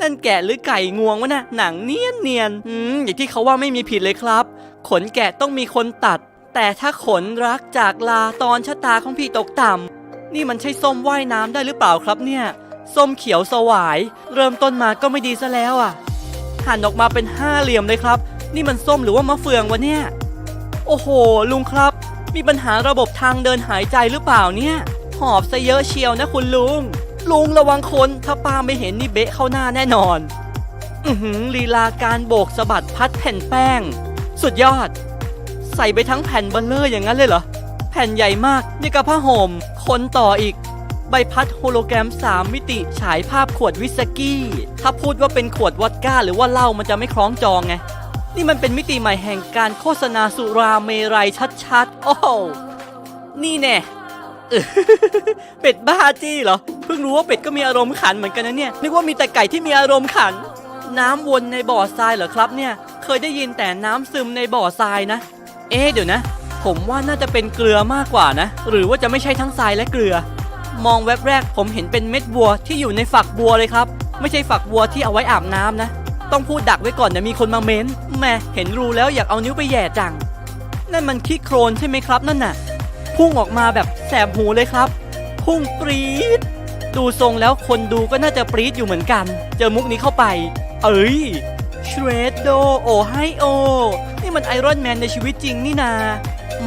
นั่นแกะหรือไก่งวงวะนะหนังเนียนเนียนอืมอย่างที่เขาว่าไม่มีผิดเลยครับ ขนแกะต้องมีคนตัด แต่ถ้าขนรักจากลาตอนชะตาของพี่ตกต่ำนี่มันใช่ส้มว่ายน้ำได้หรือเปล่าครับเนี่ยส้มเขียวสวาย เริ่มต้นมาก็ไม่ดีซะแล้วอะหั่นออกมาเป็นห้าเหลี่ยมเลยครับ นี่มันส้มหรือว่ามะเฟืองวะเนี่ย โอ้โห ลุงครับ มีปัญหาระบบทางเดินหายใจหรือเปล่าเนี่ย หอบซะเยอะเชียวนะคุณลุง ลุงระวังคนถ้าป้าไม่เห็นนี่เบะเข้าหน้าแน่นอน อือหือลีลาการโบกสะบัดพัดแผ่นแป้ง สุดยอด ใส่ไปทั้งแผ่นเบลเลอร์อย่างนั้นเลยเหรอ แผ่นใหญ่มากนี่กับผ้าห่มคนต่ออีก ใบพัดโฮโลแกรม 3 มิติฉายภาพขวดวิสกี้ ถ้าพูดว่าเป็นขวดวอดก้าหรือว่าเหล้ามันจะไม่คล้องจองไงนี่มันเป็นมิติใหม่แห่งการโฆษณาสุราเมรัยชัดๆ โอ้โหนี่แน่ เป็ดบ้าจี้เหรอ เพิ่งรู้ว่าเป็ดก็มีอารมณ์ขันเหมือนกันนะเนี่ย นึกว่ามีแต่ไก่ที่มีอารมณ์ขัน น้ำวนในบ่อทรายเหรอครับเนี่ย เคยได้ยินแต่น้ำซึมในบ่อทรายนะ เอ๊ะเดี๋ยวนะ ผมว่าน่าจะเป็นเกลือมากกว่านะ หรือว่าจะไม่ใช่ทั้งทรายและเกลือ มองแวบแรกผมเห็นเป็นเม็ดบัวที่อยู่ในฝักบัวเลยครับ ไม่ใช่ฝักบัวที่เอาไว้อาบน้ำนะ ต้องพูดดักไว้ก่อนเดี๋ยวมีคนมาเม้นแม่เห็นรูแล้วอยากเอานิ้วไปแย่จัง นั่นมันขี้โครนใช่ไหมครับนั่นน่ะ พุ่งออกมาแบบแสบหูเลยครับ พุ่งปรี๊ดดูทรงแล้วคนดูก็น่าจะปรี๊ดอยู่เหมือนกัน เจอมุกนี้เข้าไป เอ้ยเชรดโดโอไฮโอนี่มันไอรอนแมนในชีวิตจริงนี่นา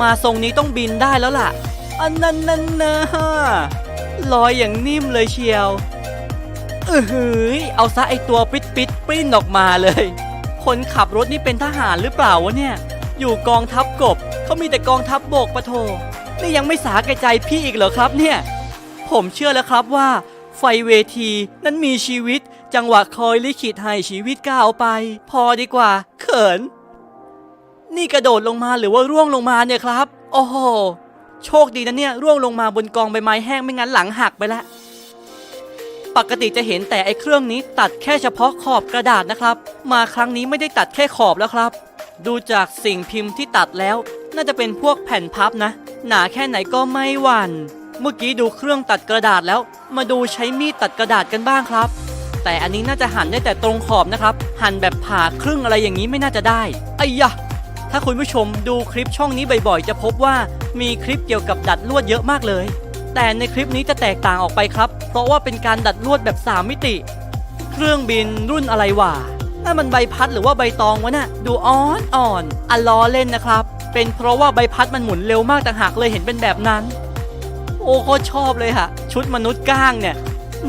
มาทรงนี้ต้องบินได้แล้วล่ะ อันนั้นนั่นนะลอยอย่างนิ่มเลยเชียวเออหือเอาซะไอตัวปิดปิดปริ้นออกมาเลย คนขับรถนี่เป็นทหารหรือเปล่าวะเนี่ย อยู่กองทัพกบเขามีแต่กองทัพบกปะโท นี่ยังไม่สาแก่ใจพี่อีกเหรอครับเนี่ย ผมเชื่อแล้วครับว่า ไฟเวทีนั้นมีชีวิต จังหวะคอยลิขิตให้ชีวิตก้าวไป พอดีกว่า เขิน นี่กระโดดลงมาหรือว่าร่วงลงมาเนี่ยครับ โอ้โห โชคดีนะเนี่ยร่วงลงมาบนกองใบไม้แห้งไม่งั้นหลังหักไปแล้วปกติจะเห็นแต่ไอ้เครื่องนี้ตัดแค่เฉพาะขอบกระดาษนะครับ มาครั้งนี้ไม่ได้ตัดแค่ขอบแล้วครับ ดูจากสิ่งพิมพ์ที่ตัดแล้ว น่าจะเป็นพวกแผ่นพับนะหนาแค่ไหนก็ไม่หวั่น เมื่อกี้ดูเครื่องตัดกระดาษแล้ว มาดูใช้มีดตัดกระดาษกันบ้างครับ แต่อันนี้น่าจะหั่นได้แต่ตรงขอบนะครับ หั่นแบบผ่าครึ่งอะไรอย่างนี้ไม่น่าจะได้ไอ้ยะถ้าคุณผู้ชมดูคลิปช่องนี้บ่อยๆ จะพบว่ามีคลิปเกี่ยวกับดัดลวดเยอะมากเลย แต่ในคลิปนี้จะแตกต่างออกไปครับ เพราะว่าเป็นการดัดลวดแบบ 3 มิติ เครื่องบินรุ่นอะไรวะนั่นมันใบพัดหรือว่าใบตองวะน่ะดูอ่อนอ่อนอะล้อเล่นนะครับ เป็นเพราะว่าใบพัดมันหมุนเร็วมากต่างหากเลยเห็นเป็นแบบนั้น โอ้โคตรชอบเลยค่ะชุดมนุษย์ก้างเนี่ย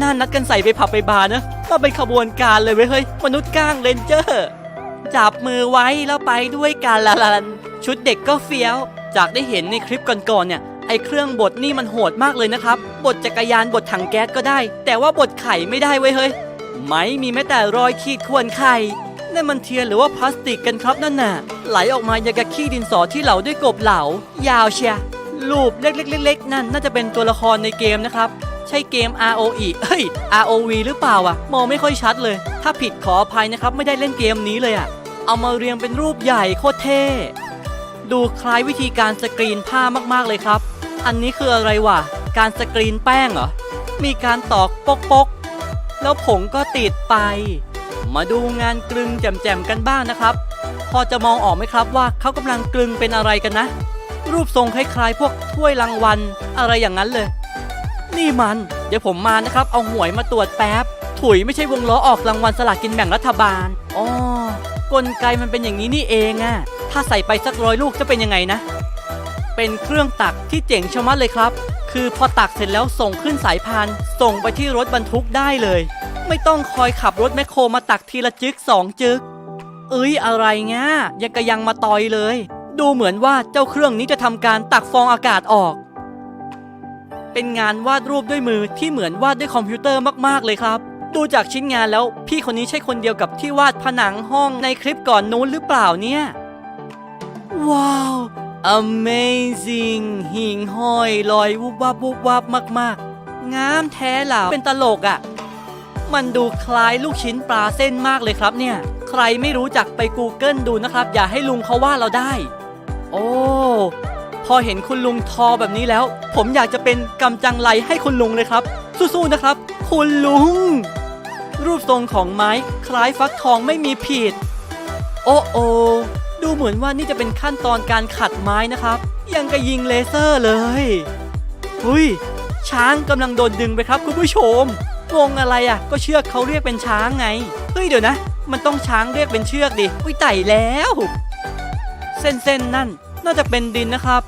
น่านัดกันใส่ไปผับไปบาร์นะก็เป็นขบวนการเลยเว้ยเฮ้ยมนุษย์ก้างเลนเจอร์จับมือไว้แล้วไปด้วยกันละลันชุดเด็กก็เฟี้ยว จากได้เห็นในคลิปก่อนๆเนี่ยไอเครื่องบดนี่มันโหดมากเลยนะครับ บดจักรยานบดถังแก๊สก็ได้ แต่ว่าบดไข่ไม่ได้เว้ยเฮ้ย ไม่มีแม้แต่รอยขีดข่วนไข่ นั่นมันเทียนหรือว่าพลาสติกกันครับนั่นน่ะ ไหลออกมาอย่างกับขี้ดินสอที่เหลาด้วยกบเหลา ยาวเชียรูปเล็กๆๆ นั่นน่าจะเป็นตัวละครในเกมนะครับ ใช่เกม ROE เอ้ย ROV หรือเปล่าวะมองไม่ค่อยชัดเลย ถ้าผิดขออภัยนะครับ ไม่ได้เล่นเกมนี้เลยอะเอามาเรียงเป็นรูปใหญ่โคตรเท่ดูคล้ายวิธีการสกรีนผ้ามากๆเลยครับ อันนี้คืออะไรวะ การสกรีนแป้งเหรอ มีการตอกปกปกๆแล้วผงก็ติดไป มาดูงานกลึงแจ่มๆกันบ้างนะครับ พอจะมองออกไหมครับว่าเขากำลังกลึงเป็นอะไรกันนะ รูปทรงคล้ายๆพวกถ้วยรางวัลอะไรอย่างนั้นเลย นี่มัน เดี๋ยวผมมานะครับ เอาหวยมาตรวจแป๊บ ถุยไม่ใช่วงล้อออกรางวัลสลากกินแบ่งรัฐบาลอ๋อกลไกมันเป็นอย่างนี้นี่เองอะถ้าใส่ไปสักร้อยลูกจะเป็นยังไงนะ เป็นเครื่องตักที่เจ๋งชะมัดเลยครับ คือพอตักเสร็จแล้วส่งขึ้นสายพาน ส่งไปที่รถบรรทุกได้เลย ไม่ต้องคอยขับรถแมคโครมาตักทีละจึกสองจึก เอ้ยอะไรงี้ยยังกระยังมาตอยเลย ดูเหมือนว่าเจ้าเครื่องนี้จะทำการตักฟองอากาศออก เป็นงานวาดรูปด้วยมือที่เหมือนวาดด้วยคอมพิวเตอร์มากๆเลยครับ ดูจากชิ้นงานแล้วพี่คนนี้ใช่คนเดียวกับที่วาดผนังห้องในคลิปก่อนนู้นหรือเปล่าเนี่ย ว้าว amazing หิ่งห้อยลอยวุบวับวุบวับมาก ๆ งามแท้เหล่าเป็นตลกอะ่ะ มันดูคล้ายลูกชิ้นปลาเส้นมากเลยครับเนี่ย ใครไม่รู้จักไป Google ดูนะครับ อย่าให้ลุงเขาว่าเราได้ โอ้พอเห็นคุณลุงทอแบบนี้แล้ว ผมอยากจะเป็นกำจังไรให้คุณลุงเลยครับ สู้ๆนะครับ คุณลุง รูปทรงของไม้คล้ายฟักทองไม่มีผิด โอ้โอดูเหมือนว่านี่จะเป็นขั้นตอนการขัดไม้นะครับ ยังกระยิงเลเซอร์เลย หุยช้างกำลังโดนดึงไปครับคุณผู้ชม งงอะไรอะ ก็เชือกเขาเรียกเป็นช้างไง เฮ้ยเดี๋ยวนะ มันต้องช้างเรียกเป็นเชือกดิ อุ้ยไต่แล้ว เส้นๆนั่นน่าจะเป็นดินนะครับ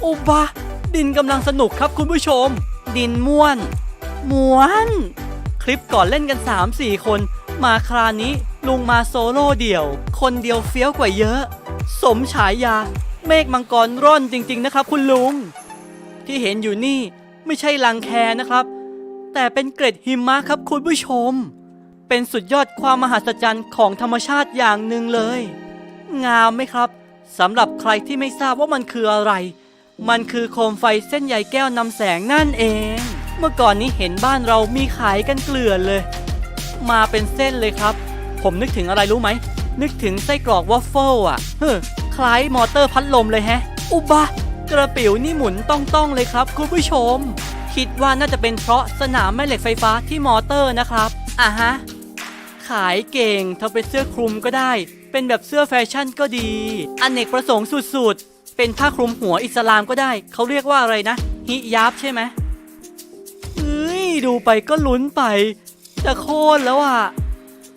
โอ้บะดินกำลังสนุกครับคุณผู้ชม ดินม่วน ม้วน คลิปก่อนเล่นกัน 3-4 คน มาคราวนี้ลุงมาโซโล่เดี่ยว คนเดียวเฟี้ยวกว่าเยอะ สมฉายา เมฆมังกรร่อนจริง ๆ นะครับ คุณลุง ที่เห็นอยู่นี่ไม่ใช่ลังแคนะครับ แต่เป็นเกร็ดหิมะครับคุณผู้ชม เป็นสุดยอดความมหัศจรรย์ของธรรมชาติอย่างหนึ่งเลย งามไหมครับสำหรับใครที่ไม่ทราบว่ามันคืออะไร มันคือโคมไฟเส้นใยแก้วนำแสงนั่นเอง เมื่อก่อนนี้เห็นบ้านเรามีขายกันเกลื่อนเลย มาเป็นเส้นเลยครับ ผมนึกถึงอะไรรู้ไหม นึกถึงไส้กรอกวอฟเฟิลอะเฮ้อคล้ายมอเตอร์พัดลมเลยแฮะ อุบะกระปิ๋วนี่หมุนต้องๆเลยครับคุณผู้ชม คิดว่าน่าจะเป็นเพราะสนามแม่เหล็กไฟฟ้าที่มอเตอร์นะครับอะฮะ ขายเก่งทำเป็นเสื้อคลุมก็ได้ เป็นแบบเสื้อแฟชั่นก็ดีอเนกประสงค์สุดๆ เป็นผ้าคลุมหัวอิสลามก็ได้ เขาเรียกว่าอะไรนะ ฮิยับใช่ไหมเฮ้ยดูไปก็ลุ้นไป จะโค่นแล้วอะ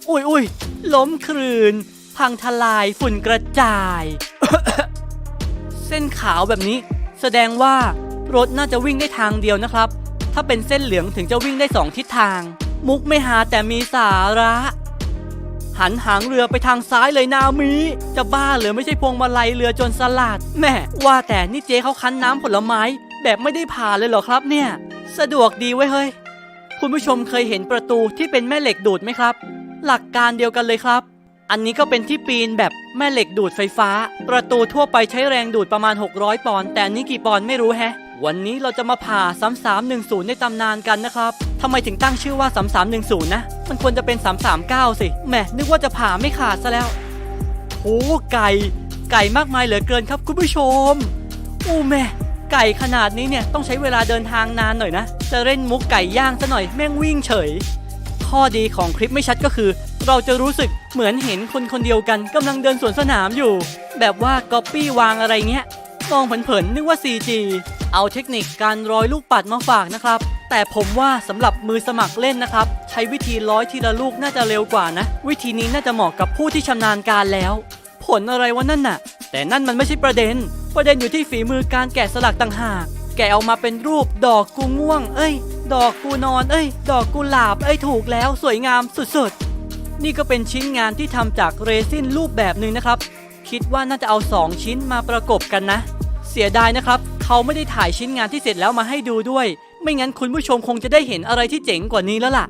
อุ้ยอุ้ยล้มคลืน พังทลายฝุ่นกระจาย เส้นขาวแบบนี้ แสดงว่า รถน่าจะวิ่งได้ทางเดียวนะครับ ถ้าเป็นเส้นเหลืองถึงจะวิ่งได้สองทิศทาง มุกไม่หาแต่มีสาระ หันหางเรือไปทางซ้ายเลยนามีจะบ้าเหรือไม่ใช่พวงมาลัยเรือจนสลัดแม่ว่าแต่นี่เจ๊เขาคั้นน้ำผลไม้ แบบไม่ได้ผ่าเลยเหรอครับเนี่ย สะดวกดีไว้เฮ้ย คุณผู้ชมเคยเห็นประตูที่เป็นแม่เหล็กดูดไหมครับ หลักการเดียวกันเลยครับ อันนี้ก็เป็นที่ปีนแบบแม่เหล็กดูดไฟฟ้า ประตูทั่วไปใช้แรงดูดประมาณ 600 ปอนด์แต่อันนี้กี่ปอนด์ไม่รู้แฮะ วันนี้เราจะมาผ่า 3310 ในตำนานกันนะครับทำไมถึงตั้งชื่อว่า 3310 นะ มันควรจะเป็น 339 สิ แหม นึกว่าจะผ่าไม่ขาดซะแล้วโอ้ไก่ ไก่มากมายเหลือเกินครับคุณผู้ชมอู้แม่ ไก่ขนาดนี้เนี่ยต้องใช้เวลาเดินทางนานหน่อยนะ จะเล่นมุกไก่ย่างซะหน่อยแม่งวิ่งเฉย ข้อดีของคลิปไม่ชัดก็คือ เราจะรู้สึกเหมือนเห็นคนคนเดียวกันกำลังเดินสวนสนามอยู่ แบบว่าก๊อปปี้วางอะไรเงี้ย มองเผินๆนึกว่า CG เอาเทคนิคการร้อยลูกปัดมาฝากนะครับ แต่ผมว่าสำหรับมือสมัครเล่นนะครับ ใช้วิธีร้อยทีละลูกน่าจะเร็วกว่านะ วิธีนี้น่าจะเหมาะกับผู้ที่ชำนาญการแล้ว ผลอะไรวะนั่นน่ะ แต่นั่นมันไม่ใช่ประเด็น ประเด็นอยู่ที่ฝีมือการแกะสลักต่างหาก แกะออกมาเป็นรูปดอกกูง่วง เอ้ย ดอกกูนอน เอ้ย ดอกกุหลาบเอ้ยถูกแล้ว สวยงามสุดๆ นี่ก็เป็นชิ้นงานที่ทำจากเรซินรูปแบบหนึ่งนะครับ คิดว่าน่าจะเอา 2 ชิ้นมาประกบกันนะ เสียดายนะครับ เขาไม่ได้ถ่ายชิ้นงานที่เสร็จแล้วมาให้ดูด้วย ไม่งั้นคุณผู้ชมคงจะได้เห็นอะไรที่เจ๋งกว่านี้แล้วล่ะ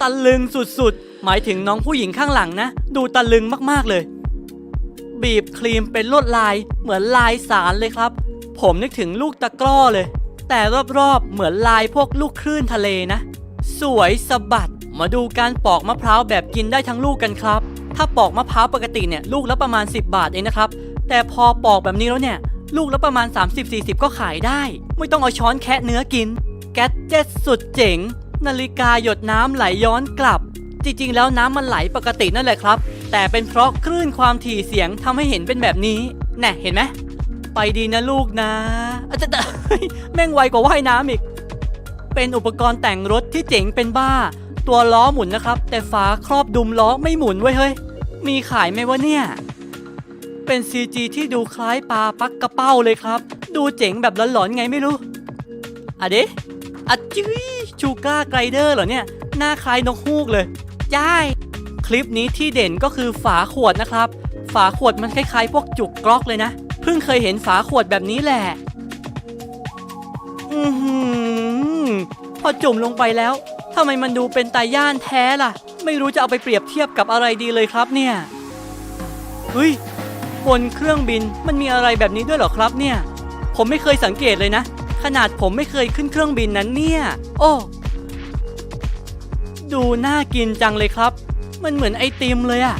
ตะลึงสุดๆ หมายถึงน้องผู้หญิงข้างหลังนะ ดูตะลึงมากๆเลย บีบครีมเป็นลวดลายเหมือนลายสารเลยครับ ผมนึกถึงลูกตะกร้อเลย แต่รอบๆ เหมือนลายพวกลูกคลื่นทะเลนะ สวยสะบัด มาดูการปอกมะพร้าวแบบกินได้ทั้งลูกกันครับ ถ้าปอกมะพร้าวปกติเนี่ยลูกละประมาณ 10 บาทเองนะครับ แต่พอปอกแบบนี้แล้วเนี่ย ลูกละประมาณ 30-40 ก็ขายได้ ไม่ต้องเอาช้อนแคะเนื้อกิน แก๊สเจ็ตสุดเจ๋ง นาฬิกาหยดน้ำไหลย้อนกลับ จริงๆ แล้วน้ำมันไหลปกตินั่นแหละครับ แต่เป็นเพราะคลื่นความถี่เสียงทำให้เห็นเป็นแบบนี้ แน่เห็นไหม ไปดีนะลูกนะอาจจะแม่งไวกว่าว่ายน้ำอีก เป็นอุปกรณ์แต่งรถที่เจ๋งเป็นบ้า ตัวล้อหมุนนะครับ แต่ฝาครอบดุมล้อไม่หมุนไว้ยเฮ้ย มีขายไหมวะเนี่ย เป็น CG ที่ดูคล้ายปลาปักกระเป้าเลยครับ ดูเจ๋งแบบหลอนๆไงไม่รู้อะเดะอะจื้ยชูก้าไกรเดอร์เหรอเนี่ย หน้าคล้ายนกฮูกเลยจ้ายคลิปนี้ที่เด่นก็คือฝาขวดนะครับ ฝาขวดมันคล้ายๆ พวกจุกกรอกเลยนะ เพิ่งเคยเห็นฝาขวดแบบนี้แหละ อือหือ พอจุ่มลงไปแล้วทำไมมันดูเป็นตาย่านแท้ล่ะ ไม่รู้จะเอาไปเปรียบเทียบกับอะไรดีเลยครับเนี่ยเฮ้ย บนเครื่องบินมันมีอะไรแบบนี้ด้วยเหรอครับเนี่ย ผมไม่เคยสังเกตเลยนะ ขนาดผมไม่เคยขึ้นเครื่องบินนั้นเนี่ย โอ้ ดูน่ากินจังเลยครับ มันเหมือนไอติมเลยอะ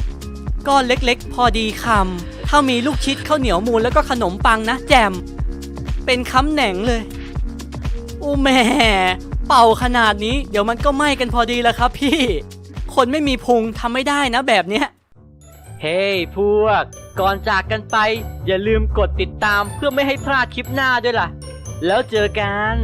ก้อนเล็กๆ พอดีคำถ้ามีลูกชิดข้าวเหนียวมูนแล้วก็ขนมปังนะแจม เป็นคำแหน่งเลยโอ้แม่เป่าขนาดนี้เดี๋ยวมันก็ไหม้กันพอดีแล้วครับพี่ คนไม่มีพุงทำไม่ได้นะแบบเนี้ย เฮ้ hey, พวก ก่อนจากกันไป อย่าลืมกดติดตามเพื่อไม่ให้พลาดคลิปหน้าด้วยล่ะ แล้วเจอกัน